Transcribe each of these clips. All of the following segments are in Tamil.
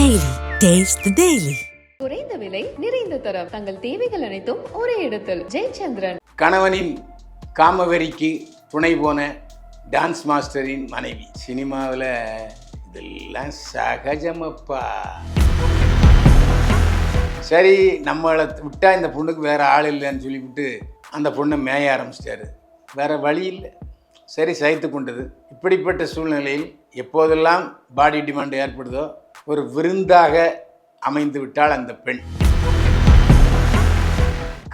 Taste the Daily. குறைந்த விலை நிறைந்த தரம். தங்கள் தேவைகள் அனைத்தும் ஒரே இடத்தில். ஜெயச்சந்திரன். கணவனின் காமவெறிக்கு துணை போன டான்ஸ் மாஸ்டரின் மனைவி. சினிமாவில் இதெல்லாம் சகஜமப்பா. சரி நம்மளை விட்டா இந்த பொண்ணுக்கு வேற ஆள் இல்லைன்னு சொல்லிவிட்டு அந்த பொண்ணை மேய ஆரம்பிச்சிட்டாரு. வேற வழி இல்லை. சரி சகித்து கொண்டது. இப்படிப்பட்ட சூழ்நிலையில் எப்போதெல்லாம் பாடி டிமாண்ட் ஏற்படுதோ ஒரு விருந்தாக அமைந்து விட்டாள் அந்த பெண்.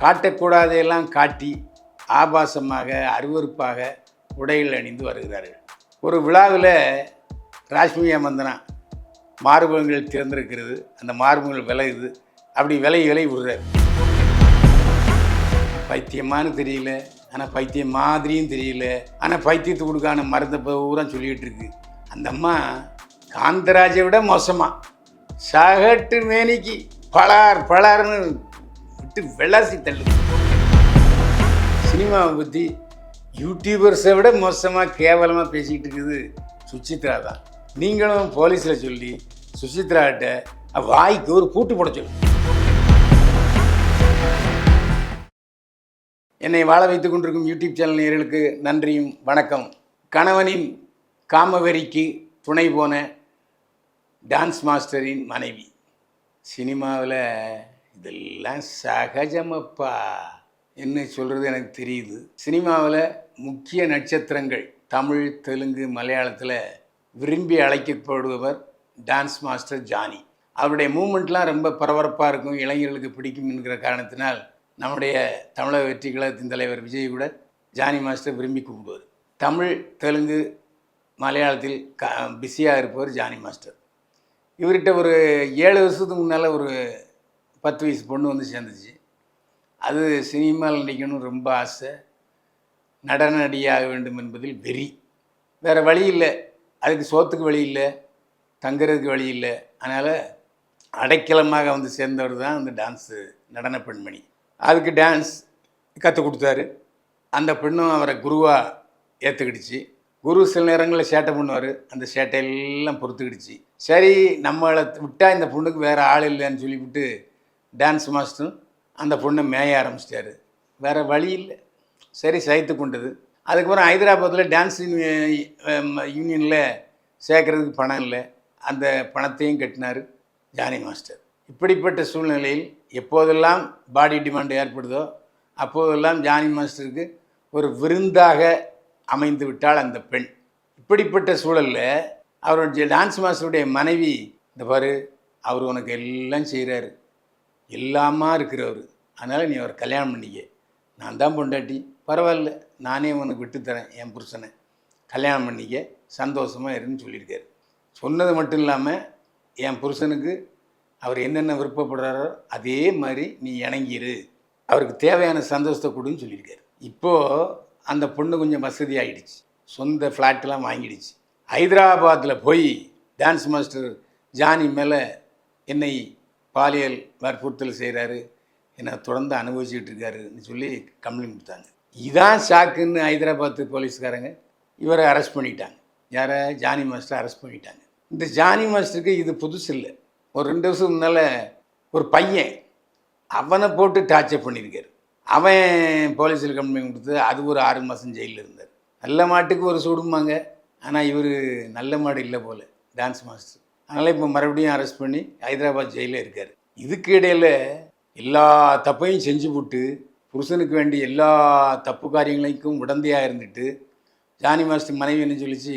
காட்டக்கூடாதையெல்லாம் காட்டி ஆபாசமாக அருவருப்பாக உடைகள் அணிந்து வருகிறார்கள். ஒரு விழாவில் ராஷ்மியா மந்தனா மார்பகங்கள் திறந்திருக்கிறது. அந்த மார்பகங்கள் விலகுது அப்படி விலை விலை விடுறாரு. பைத்தியமானு தெரியல. ஆனால் பைத்தியம் மாதிரியும் தெரியல. ஆனால் பைத்தியத்துக்கு கொடுக்கான மருந்தை பூரா சொல்லிகிட்டு இருக்கு. அந்த அம்மா காந்தராஜை விட மோசமாக சகட்டு மேனிக்கு பலார் பலார்னு விட்டு விளாசி தள்ளுது. சினிமாவை பற்றி யூடியூபர்ஸை விட மோசமாக கேவலமாக பேசிக்கிட்டு இருக்குது சுசித்ரா தான் நீங்களும் போலீஸில் சொல்லி சுசித்ராட்ட வாய்க்கு ஒரு பூட்டு போட சொல்லு. என்னை வாழ வைத்துக் கொண்டிருக்கும் யூடியூப் சேனல் நேர்களுக்கு நன்றியும் வணக்கம். கணவனின் காமவெறிக்கு துணை போன டான்ஸ் மாஸ்டரின் மனைவி. சினிமாவில் இதெல்லாம் சகஜமப்பா. என்ன சொல்கிறது எனக்கு தெரியுது. சினிமாவில் முக்கிய நட்சத்திரங்கள் தமிழ் தெலுங்கு மலையாளத்தில் விரும்பி அழைக்கப்படுபவர் டான்ஸ் மாஸ்டர் ஜானி. அவருடைய மூமெண்ட்லாம் ரொம்ப பரபரப்பாக இருக்கும் இளைஞர்களுக்கு பிடிக்கும் என்கிற காரணத்தினால் நம்முடைய தமிழக வெற்றி கழகத்தின் தலைவர் விஜய் கூட ஜானி மாஸ்டர் விரும்பி கூப்பிடுவார் தமிழ் தெலுங்கு மலையாளத்தில் க பிஸியாக இருப்பவர் ஜானி மாஸ்டர். இவர்கிட்ட ஒரு ஏழு வருஷத்துக்கு முன்னால் ஒரு பத்து வயசு பொண்ணு வந்து சேர்ந்துச்சு. அது சினிமாவில் நடிக்கணும் ரொம்ப ஆசை. நடன நடியாக வேண்டும் என்பதில் வெறி. வேறு வழி இல்லை. அதுக்கு சோத்துக்கு வழி இல்லை. தங்குறதுக்கு வழி இல்லை. அதனால் அடைக்கலமாக வந்து சேர்ந்தவர் தான் அந்த டான்ஸு நடன பெண்மணி. அதுக்கு டான்ஸ் கற்றுக் கொடுத்தாரு. அந்த பெண்ணும் அவரை குருவாக ஏற்றுக்கிடுச்சு குரு சில நேரங்களில் சேட்டை பண்ணுவார். அந்த சேட்டையெல்லாம் பொறுத்துக்கிடுச்சு. சரி நம்மளை விட்டால் இந்த பொண்ணுக்கு வேறு ஆள் இல்லைன்னு சொல்லிவிட்டு டான்ஸ் மாஸ்டரும் அந்த பொண்ணை மேய ஆரம்பிச்சிட்டாரு. வேறு வழி இல்லை. சரி சைத்து கொண்டது. அதுக்கப்புறம் ஹைதராபாத்தில் டான்ஸ் யூனியனில் சேர்க்கறதுக்கு பணம் இல்லை. அந்த பணத்தையும் கட்டினார் ஜானி மாஸ்டர் இப்படிப்பட்ட சூழ்நிலையில் எப்போதெல்லாம் பாடி டிமாண்ட் ஏற்படுதோ அப்போதெல்லாம் ஜானி மாஸ்டருக்கு ஒரு விருந்தாக அமைந்து விட்டாள் அந்த பெண். இப்படிப்பட்ட சூழலில் அவருடைய டான்ஸ் மாஸ்டருடைய மனைவி இந்த பாரு அவர் உனக்கு எல்லாம் செய்கிறாரு எல்லாமா இருக்கிறவர். அதனால் நீ அவர் கல்யாணம் பண்ணிக்க. நான் தான் பொண்டாட்டி. பரவாயில்ல. நானே உனக்கு விட்டுத்தரேன் என் புருஷனை. கல்யாணம் பண்ணிக்க. சந்தோஷமாக இருன்னு சொல்லியிருக்காரு. சொன்னது மட்டும் இல்லாமல் என் புருஷனுக்கு அவர் என்னென்ன விருப்பப்படுறாரோ அதே மாதிரி நீ இணங்கிரு. அவருக்கு தேவையான சந்தோஷத்தை கொடுன்னு சொல்லியிருக்காரு. இப்போது அந்த பொண்ணு கொஞ்சம் வசதி ஆகிடுச்சு சொந்த ஃப்ளாட்டெலாம் வாங்கிடுச்சு. ஹைதராபாத்தில் போய் டான்ஸ் மாஸ்டர் ஜானி மேலே என்னை பாலியல் வற்புறுத்தல் செய்கிறாரு என்னை தொடர்ந்து அனுபவிச்சுக்கிட்டு இருக்காருன்னு சொல்லி கம்ப்ளைண்ட் கொடுத்தாங்க. இதான் ஷாக்குன்னு ஹைதராபாத்து போலீஸ்காரங்க இவரை அரெஸ்ட் பண்ணிட்டாங்க. யாரை? ஜானி மாஸ்டர் அரெஸ்ட் பண்ணிட்டாங்க. இந்த ஜானி மாஸ்டருக்கு இது புதுசு இல்லை. ஒரு ரெண்டு வருஷம் முன்னால் ஒரு பையன் அவனை போட்டு டார்ச்சர் பண்ணியிருக்காரு. அவன் போலீஸில் கம்ப்ளைண்ட் கொடுத்து அது ஒரு ஆறு மாதம் ஜெயிலில் இருந்தார். நல்ல மாட்டுக்கு ஒரு சூடுமாங்க ஆனால் இவர் நல்ல மாடு இல்லை போல் டான்ஸ் மாஸ்டர் அதனால் இப்போ மறுபடியும் அரெஸ்ட் பண்ணி ஹைதராபாத் ஜெயிலில் இருக்கார். இதுக்கு இடையில் எல்லா தப்பையும் செஞ்சு போட்டு புருஷனுக்கு வேண்டிய எல்லா தப்பு காரியங்களுக்கும் உடந்தையாக இருந்துட்டு ஜானி மாஸ்டர் மனைவி என்ன சொல்லிச்சு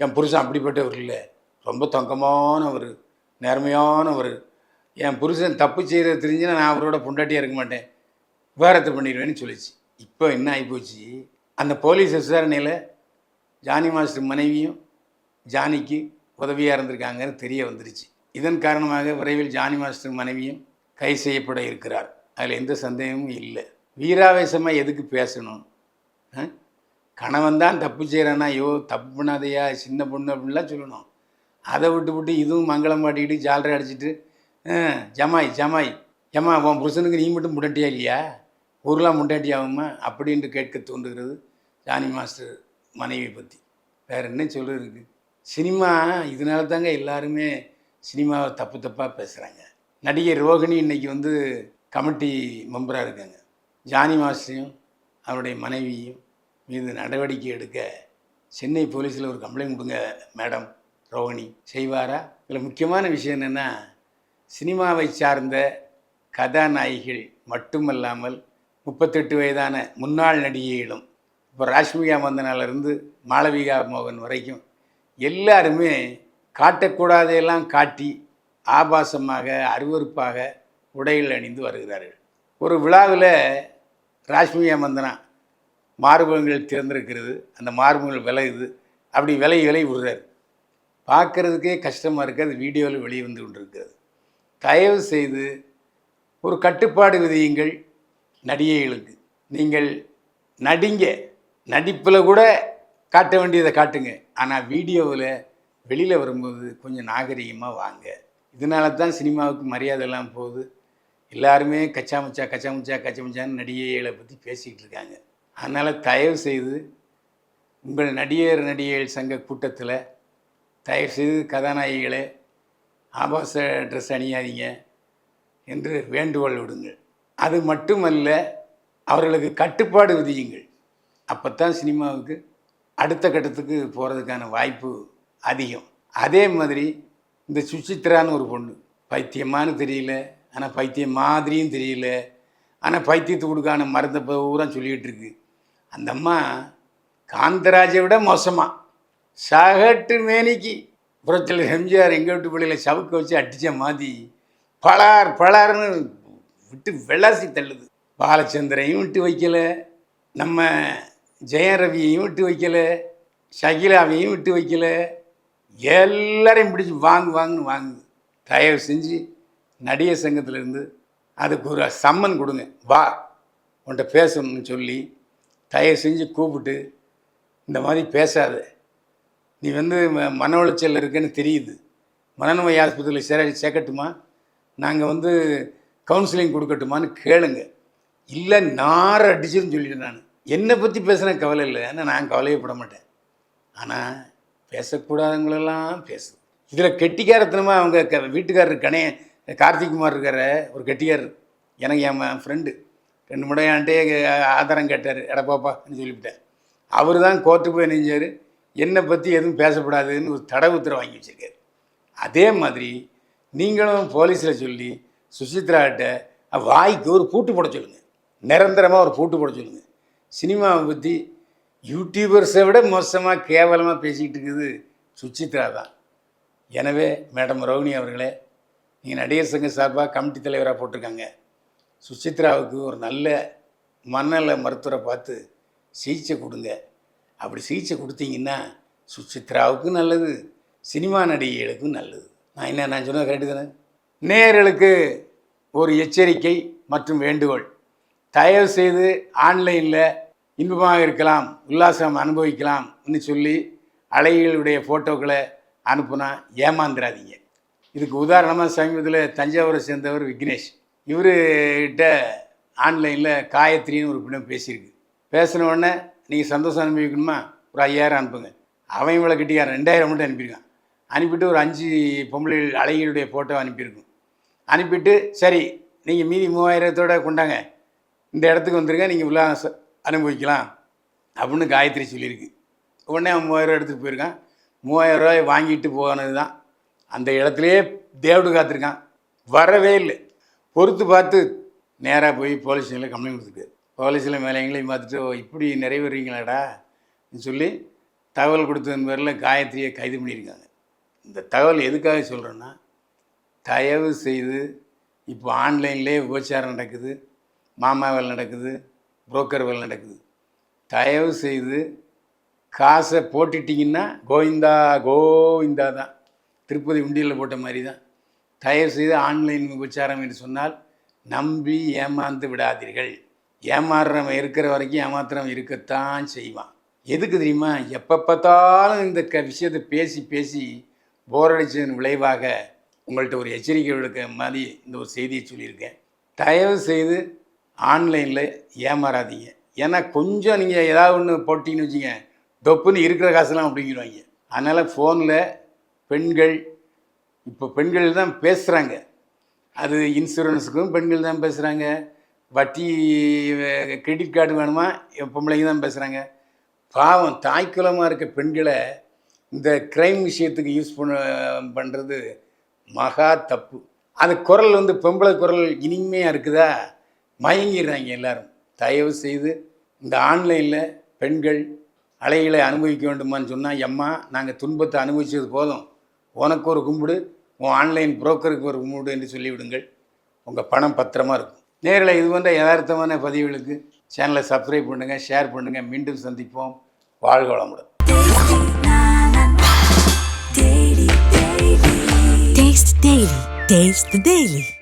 என் புருஷன் அப்படிப்பட்டவர் இல்லை. ரொம்ப தங்கமானவர் நேர்மையானவர். என் புருஷன் தப்பு செய்கிறத தெரிஞ்சுன்னா நான் அவரோட பொண்டாட்டியாக இருக்க மாட்டேன். விவகாரத்தை பண்ணிடுவேன்னு சொல்லிச்சு. இப்போ என்ன ஆகிப்போச்சு அந்த போலீஸ் விசாரணையில் ஜானி மாஸ்டர் மனைவியும் ஜானிக்கு உதவியாக இருந்திருக்காங்கன்னு தெரிய வந்துருச்சு. இதன் காரணமாக விரைவில் ஜானி மாஸ்டர் மனைவியும் கை செய்யப்பட இருக்கிறார். அதில் எந்த சந்தேகமும் இல்லை. வீராவேசமாக எதுக்கு பேசணும்? ஆ? கணவன் தான் தப்பு செய்கிறானா ஐயோ தப்பு பண்ணாதையா சின்ன பொண்ணு அப்படின்லாம் சொல்லணும். அதை விட்டு விட்டு இதுவும் மங்களம் பாட்டிக்கிட்டு ஜாலரை அடிச்சிட்டு ஜமாய் ஜமாய். ஏமா உன் புருஷனுக்கு நீ மட்டும் முண்டாட்டியா இல்லையா? ஊரெலாம் முண்டாட்டி ஆகுமா அப்படின்ட்டு கேட்க தோன்றுகிறது ஜானி மாஸ்டர் மனைவி பற்றி வேறு என்ன சொல்கிறதுக்கு சினிமா இதனால தாங்க எல்லாருமே சினிமாவை தப்பு தப்பாக பேசுகிறாங்க நடிகை ரோகிணி இன்னைக்கு வந்து கமிட்டி மெம்பராக இருக்காங்க. ஜானி மாஸ்டரையும் அவருடைய மனைவியும் மீது நடவடிக்கை எடுக்க சென்னை போலீஸில் ஒரு கம்ப்ளைண்ட் கொடுங்க மேடம் ரோகிணி செய்வாரா? இதில் முக்கியமான விஷயம் என்னென்னா சினிமாவை சார்ந்த கதாநாயகிகள் மட்டுமல்லாமல் முப்பத்தெட்டு வயதான முன்னாள் நடிகைகளும் இப்போ ராஷ்மிகா மந்தனாலேருந்து மாளவிகா மோகன் வரைக்கும் எல்லாருமே காட்டக்கூடாதையெல்லாம் காட்டி ஆபாசமாக அருவருப்பாக உடைகள் அணிந்து வருகிறார்கள். ஒரு விழாவில் ராஷ்மிகா மந்தனா மார்பகங்கள் திறந்திருக்கிறது அந்த மார்பகங்கள் விலகுது அப்படி விலை விலை விடுறாரு பார்க்குறதுக்கே கஷ்டமாக இருக்கிறது வீடியோவில் வெளியே வந்து கொண்டிருக்கிறது. தயவு செய்து ஒரு கட்டுப்பாடு விதியுங்கள் நடிகைகளுக்கு. நீங்கள் நடிங்க நடிப்பில் கூட காட்ட வேண்டியதை காட்டுங்க. ஆனால் வீடியோவில் வெளியில் வரும்போது கொஞ்சம் நாகரிகமாக வாங்க. இதனால தான் சினிமாவுக்கு மரியாதை எல்லாம் போகுது. எல்லாருமே கச்சாமச்சா கச்சாமச்சா கச்சாமச்சான்னு நடிகைகளை பற்றி பேசிக்கிட்டு இருக்காங்க. அதனால் தயவு செய்து உங்கள் நடிகர் நடிகைகள் சங்க கூட்டத்தில் தயவு செய்து கதாநாயகிகளை ஆபாச ட்ரெஸ் அணியாதீங்க என்று வேண்டுகோள் விடுங்கள். அது மட்டுமல்ல அவர்களுக்கு கட்டுப்பாடு விதியுங்கள். அப்போ தான் சினிமாவுக்கு அடுத்த கட்டத்துக்கு போகிறதுக்கான வாய்ப்பு அதிகம். அதே மாதிரி இந்த சுசித்ரான்னு ஒரு பொண்ணு. பைத்தியமானு தெரியல. ஆனால் பைத்தியம் மாதிரியும் தெரியல. ஆனால் பைத்தியத்துக்கு கொடுக்கான மருந்தை பூரா சொல்லிகிட்டு இருக்கு அந்த அம்மா காந்தராஜை விட மோசமாக சகட்டு மேனிக்கு புறத்தில் எம்ஜிஆர் எங்கள் வீட்டு பிள்ளைகளை சவுக்க வச்சு அடித்த மாதிரி பலார் பலார்னு விட்டு விளாசி தள்ளுது. பாலச்சந்திரையும் விட்டு வைக்கலை. நம்ம ஜெயரவியையும் விட்டு வைக்கல ஷகிலாவையும் விட்டு வைக்கல. எல்லாரையும் பிடிச்சி வாங்கு வாங்குன்னு வாங்குது தயவு செஞ்சு நடிகர் சங்கத்திலேருந்து அதுக்கு ஒரு சம்மன் கொடுங்க. வா உன்கிட்ட பேசணும்னு சொல்லி தயவு செஞ்சு கூப்பிட்டு இந்த மாதிரி பேசாத. நீ வந்து ம- மன உளைச்சல் இருக்குன்னு தெரியுது. மனநோய் ஆஸ்பத்திரியில் சேர சேர்க்கட்டுமா? நாங்கள் வந்து கவுன்சிலிங் கொடுக்கட்டுமான்னு கேளுங்க. இல்லை நார அடிச்சுன்னு சொல்லிட்டேன் நான். என்னை பற்றி பேசுன கவலை இல்லை. ஏன்னா நான் கவலையப்பட மாட்டேன். ஆனால் பேசக்கூடாதவங்களெல்லாம் பேசுது இதில் கெட்டிக்காரத்தனமாக அவங்க க வீட்டுக்காரர் கணே கார்த்திக்குமார் இருக்கார ஒரு கெட்டிக்காரர். எனக்கு என் ஃப்ரெண்டு ரெண்டு முறை என்கிட்டே ஆதாரம் கேட்டார். எடப்பாப்பான்னு சொல்லிவிட்டேன் அவர் தான் கோர்ட்டு போய் நினைஞ்சார் என்னை பற்றி எதுவும் பேசக்கூடாதுன்னு ஒரு தடை உத்தரவு வாங்கி வச்சிருக்காரு. அதே மாதிரி நீங்களும் போலீஸில் சொல்லி சுசித்ராட்ட வாய்க்கு ஒரு பூட்டு போட சொல்லுங்கள் நிரந்தரமாக ஒரு பூட்டு போட சொல்லுங்கள் சினிமாவை பற்றி யூடியூபர்ஸை விட மோசமாக கேவலமாக பேசிக்கிட்டு இருக்குது சுசித்ரா தான். எனவே மேடம் ரவுனி அவர்களே நீங்கள் நடிகர் சங்க சார்பாக கமிட்டி தலைவராக போட்டிருக்காங்க. சுசித்ராவுக்கு ஒரு நல்ல மனநல மருத்துவரை பார்த்து சிகிச்சை கொடுங்க. அப்படி சிகிச்சை கொடுத்தீங்கன்னா சுசித்ராவுக்கும் நல்லது சினிமா நடிகைகளுக்கும் நல்லது. நான் என்ன நான் சொன்னது கரெக்டு தானே? நேயர்களுக்கு ஒரு எச்சரிக்கை மற்றும் வேண்டுகோள். தயவு செய்து ஆன்லைனில் இன்பமாக இருக்கலாம் உல்லாசம் அனுபவிக்கலாம்னு சொல்லி அலைகளுடைய ஃபோட்டோக்களை அனுப்புனா ஏமாந்துடாதீங்க இதுக்கு உதாரணமாக சமீபத்தில் தஞ்சாவூரை சேர்ந்தவர் விக்னேஷ். இவர்கிட்ட ஆன்லைனில் காயத்ரின்னு ஒரு பெண்ணு பேசியிருக்கு. பேசின உடனே நீங்கள் சந்தோஷம் அனுபவிக்கணுமா? ஒரு ஐயாயிரம் அனுப்புங்க. அவன் இவ்வளோ கிட்டியார் ரெண்டாயிரம் மட்டும் அனுப்பியிருக்கான். அனுப்பிட்டு ஒரு அஞ்சு பொம்பளை அழகிகளுடைய ஃபோட்டோ அனுப்பியிருக்கும். அனுப்பிட்டு சரி நீங்கள் மீதி மூவாயிரத்தோட கொண்டாங்க. இந்த இடத்துக்கு வந்துருங்க நீங்கள் இவ்வளோ அனுபவிக்கலாம் அப்படின்னு காயத்ரி சொல்லியிருக்கு. உடனே அவன் மூவாயிரம் எடுத்துகிட்டு போயிருக்கான். மூவாயிரம் ரூபாய் வாங்கிட்டு போனது தான் அந்த இடத்துலையே தேவடு காத்திருக்கான். வரவே இல்லை. பொறுத்து பார்த்து நேராக போய் போலீஸ் ஸ்டேஷனில் கம்ப்ளைண்ட் கொடுத்துருக்கு போலீஸில் மேலே எங்களையும் பார்த்துட்டு ஓ இப்படி நிறைவேறீங்களாடா? சொல்லி தகவல் கொடுத்ததன் பேரில் காயத்ரியை கைது பண்ணியிருக்காங்க. இந்த தகவல் எதுக்காக சொல்கிறேன்னா தயவு செய்து இப்போ ஆன்லைன்லேயே உபச்சாரம் நடக்குது. மாமா வேலை நடக்குது புரோக்கர் வேலை நடக்குது. தயவு செய்து காசை போட்டுட்டிங்கன்னா கோவிந்தா கோவிந்தா தான். திருப்பதி உண்டியலில் போட்ட மாதிரி தான். தயவு செய்து ஆன்லைன் விபச்சாரம் என்று சொன்னால் நம்பி ஏமாந்து விடாதீர்கள். ஏமாறுறவன் இருக்கிற வரைக்கும் ஏமாத்துறவன் இருக்கத்தான் செய்வான். எதுக்கு தெரியுமா? எப்போ பார்த்தாலும் இந்த க விஷயத்தை பேசி பேசி போரடிச்சதன் விளைவாக உங்கள்கிட்ட ஒரு எச்சரிக்கை விடுக்க மாதிரி இந்த ஒரு செய்தியை சொல்லியிருக்கேன். தயவு செய்து ஆன்லைனில் ஏமாறாதீங்க. ஏன்னா கொஞ்சம் நீங்கள் ஏதாவது ஒன்று போட்டிங்கன்னு வச்சுங்க தொப்புன்னு இருக்கிற காசுலாம் அப்படிங்கிறவாங்க அதனால் ஃபோனில் பெண்கள் இப்போ பெண்கள் தான் பேசுகிறாங்க அது இன்சூரன்ஸுக்கும் பெண்கள் தான் பேசுகிறாங்க வட்டி கிரெடிட் கார்டு வேணுமா பொம்பளைங்க தான் பேசுகிறாங்க பாவம் தாய்க்குலமாக இருக்க பெண்களை இந்த க்ரைம் விஷயத்துக்கு யூஸ் பண்ண பண்ணுறது மகா தப்பு. அது குரல் வந்து பொம்பளை குரல் இனிமையாக இருக்குதா? மயங்கிடுறாங்க எல்லாரும். தயவு செய்து இந்த ஆன்லைனில் பெண்கள் அலைகளை அனுபவிக்க வேண்டுமான்னு சொன்னால் எம்மா நாங்கள் துன்பத்தை அனுபவிச்சது போதும். உனக்கு ஒரு கும்பிடு உன் ஆன்லைன் புரோக்கருக்கு ஒரு கும்பிடு என்று சொல்லிவிடுங்கள். உங்கள் பணம் பத்திரமாக இருக்கும். நேரில் இது போன்ற யதார்த்தமான பதிவுகளுக்கு சேனலை சப்ஸ்கிரைப் பண்ணுங்கள் ஷேர் பண்ணுங்கள் மீண்டும் சந்திப்போம். வாழ்க வளமுடன். Taste Daily. Taste the Daily.